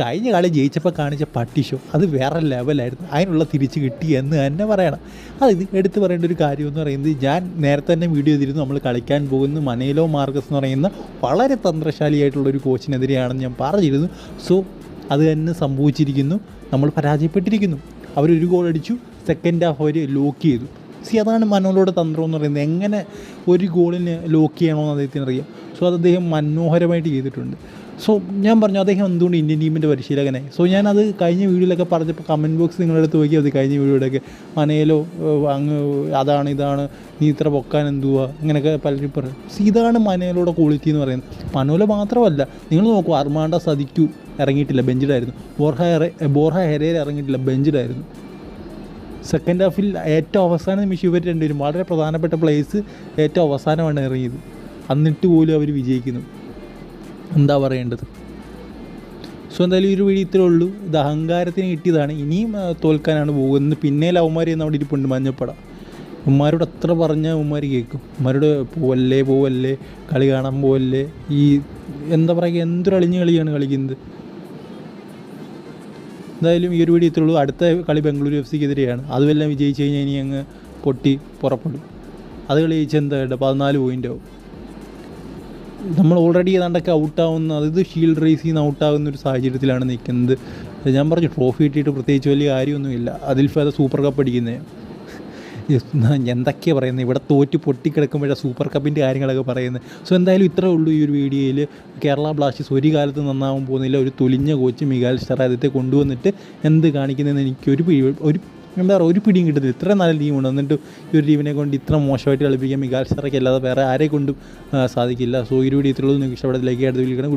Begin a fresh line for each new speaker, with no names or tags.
കഴിഞ്ഞ കളി ജയിച്ചപ്പോൾ കാണിച്ച പട്ടിഷോ അത് വേറെ ലെവലായിരുന്നു അതിനുള്ള തിരിച്ച് കിട്ടി എന്ന് തന്നെ പറയണം. അത് എടുത്തു പറയേണ്ട ഒരു കാര്യം എന്ന് പറയുന്നത് ഞാൻ നേരത്തെ തന്നെ വീഡിയോ ചെയ്തിരുന്നു. നമ്മൾ കളിക്കാൻ പോകുന്ന മനേലോ മാർഗസ് എന്ന് പറയുന്ന വളരെ തന്ത്രശാലിയായിട്ടുള്ള ഒരു കോച്ചിനെതിരെയാണെന്ന് ഞാൻ പറഞ്ഞിരുന്നു സോ അത് തന്നെ സംഭവിച്ചിരിക്കുന്നു. നമ്മൾ പരാജയപ്പെട്ടിരിക്കുന്നു. അവരൊരു ഗോൾ അടിച്ചു. സെക്കൻഡ് ഹാഫ് അവർ ലോക്ക് ചെയ്തു. സി അതാണ് മനോലോടെ തന്ത്രം എന്ന് പറയുന്നത്. എങ്ങനെ ഒരു ഗോളിന് ലോക്ക് ചെയ്യണമെന്ന് അദ്ദേഹത്തിന് അറിയാം സോ അത് അദ്ദേഹം മനോഹരമായിട്ട് ചെയ്തിട്ടുണ്ട്. സോ ഞാൻ പറഞ്ഞു അദ്ദേഹം എന്തുകൊണ്ട് ഇന്ത്യൻ ടീമിന്റെ പരിശീലകനെ സോ ഞാനത് കഴിഞ്ഞ വീഡിയോയിലൊക്കെ പറഞ്ഞപ്പോൾ കമന്റ് ബോക്സ് നിങ്ങളെടുത്ത് നോക്കി അത് കഴിഞ്ഞ വീഡിയോയിലൊക്കെ മനയിലോ അങ്ങ് അതാണ് ഇതാണ് നീ ഇത്ര പൊക്കാൻ എന്തുവാ? അങ്ങനെയൊക്കെ പലരും പറയും ഇതാണ് മനയിലോടെ ക്വാളിറ്റി എന്ന് പറയുന്നത്. മനോല മാത്രമല്ല നിങ്ങൾ നോക്കൂ അർമാണ്ട സദിക്കു ഇറങ്ങിയിട്ടില്ല ബെഞ്ചിലായിരുന്നു. ബോർഹ ബോർഹ ഹെരയിൽ ഇറങ്ങിയിട്ടില്ല ബെഞ്ചിലായിരുന്നു. സെക്കൻഡ് ഹാഫിൽ ഏറ്റവും അവസാന നിമിഷം ഇവർ രണ്ടുപേരും വളരെ പ്രധാനപ്പെട്ട പ്ലേസ് ഏറ്റവും അവസാനമാണ് ഇറങ്ങിയത്. എന്നിട്ട് പോലും അവർ വിജയിക്കുന്നു. എന്താ പറയേണ്ടത്? സോ എന്തായാലും ഒരു വീഡിയോ ഇത്രേ ഉള്ളൂ. ഇത് അഹങ്കാരത്തിന് കിട്ടിയതാണ്. ഇനിയും തോൽക്കാനാണ് പോകുന്നത് പിന്നെ ലവന്മാർ നമ്മുടെ ഇരിപ്പുണ്ട് മഞ്ഞപ്പട. ഉമ്മാരോട് എത്ര പറഞ്ഞാൽ ഉമ്മാർ കേൾക്കും. ഉമ്മാരോട് പോവല്ലേ പോവല്ലേ കളി കാണാൻ പോവല്ലേ? ഈ എന്താ പറയുക എന്തൊരു അളിഞ്ഞ കളിയാണ് കളിക്കുന്നത്. എന്തായാലും ഈ ഒരു വീഡിയോ ഇത്രേ ഉള്ളൂ. അടുത്ത കളി ബംഗളൂരു എഫ് സിക്കെതിരെയാണ് അതുമെല്ലാം വിജയിച്ച് കഴിഞ്ഞാൽ ഇനി അങ്ങ് പൊട്ടി പുറപ്പെടും. അത് കളി ജയിച്ചെന്താ പതിനാല് പോയിന്റ് ആവും. നമ്മൾ ഓൾറെഡി ഏതാണ്ടൊക്കെ ഔട്ടാവുന്ന അതായത് ഷീൽഡ് റേസിൽ നിന്ന് ഔട്ടാകുന്ന ഒരു സാഹചര്യത്തിലാണ് നിൽക്കുന്നത്. ഞാൻ പറഞ്ഞു ട്രോഫി കിട്ടിയിട്ട് പ്രത്യേകിച്ച് വലിയ കാര്യമൊന്നുമില്ല. അതിൽ ഫേദ സൂപ്പർ കപ്പ് അടിക്കുന്നത് എന്തൊക്കെയാണ് പറയുന്നത് ഇവിടെ തോറ്റ് പൊട്ടിക്കിടക്കുമ്പോഴാണ് സൂപ്പർ കപ്പിന്റെ കാര്യങ്ങളൊക്കെ പറയുന്നത് സോ എന്തായാലും ഇത്രേ ഉള്ളൂ ഈ ഒരു വീഡിയോയിൽ കേരള ബ്ലാസ്റ്റേഴ്സ് ഒരു കാലത്ത് നന്നാവാൻ പോകുന്നില്ല. ഒരു തൊലിഞ്ഞ കോച്ച് മികാൽ ആദ്യത്തെ കൊണ്ടുവന്നിട്ട് എന്ത് കാണിക്കുന്നതെന്ന് എനിക്കൊരു ഒരു എന്താ ഒരു പിടിയും കിട്ടുന്നില്ല. ഇത്ര നല്ല ടീമുണ്ട് എന്നിട്ട് ഈ ഒരു ടീമിനെ കൊണ്ട് ഇത്ര മോശമായിട്ട് കളിപ്പിക്കാൻ മികാൽ അല്ലാതെ വേറെ ആരെ കൊണ്ടും സാധിക്കില്ല. സോ ഈ ഒരു ഇത്രയുള്ളൂ നിങ്ങൾക്ക് ഇഷ്ടപ്പെടുന്ന ലൈക്ക് അടുത്ത് വിളിക്കണം